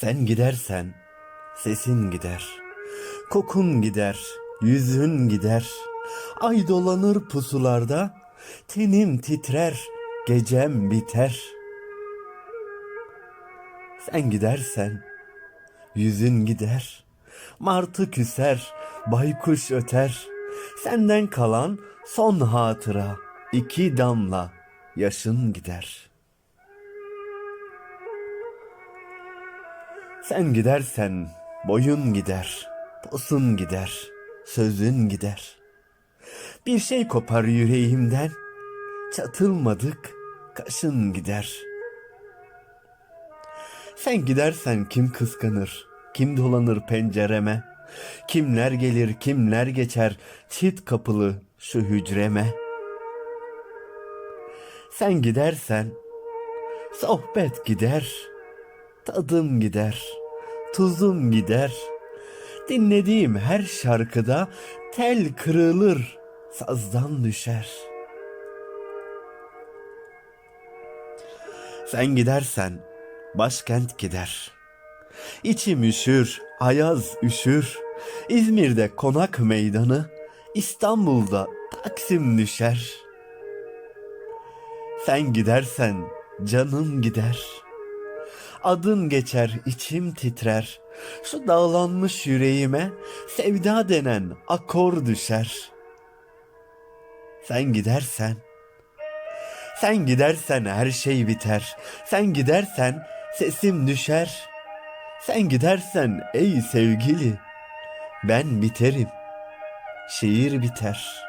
Sen gidersen sesin gider. Kokun gider, yüzün gider. Ay dolanır pusularda, tenim titrer, gecem biter. Sen gidersen yüzün gider. Martı küser, baykuş öter. Senden kalan son hatıra iki damla yaşın gider. Sen gidersen boyun gider, posun gider, sözün gider. Bir şey kopar yüreğimden, çatılmadık kaşın gider. Sen gidersen kim kıskanır, kim dolanır pencereme, kimler gelir kimler geçer çit kapılı şu hücreme. Sen gidersen sohbet gider, tadım gider, tuzum gider. Dinlediğim her şarkıda tel kırılır, sazdan düşer. Sen gidersen başkent gider. İçim üşür, ayaz üşür. İzmir'de konak meydanı, İstanbul'da Taksim düşer. Sen gidersen canım gider. Adın geçer, içim titrer. Şu dağlanmış yüreğime sevda denen akor düşer. Sen gidersen, sen gidersen her şey biter. Sen gidersen sesim düşer. Sen gidersen ey sevgili, ben biterim. Şiir biter.''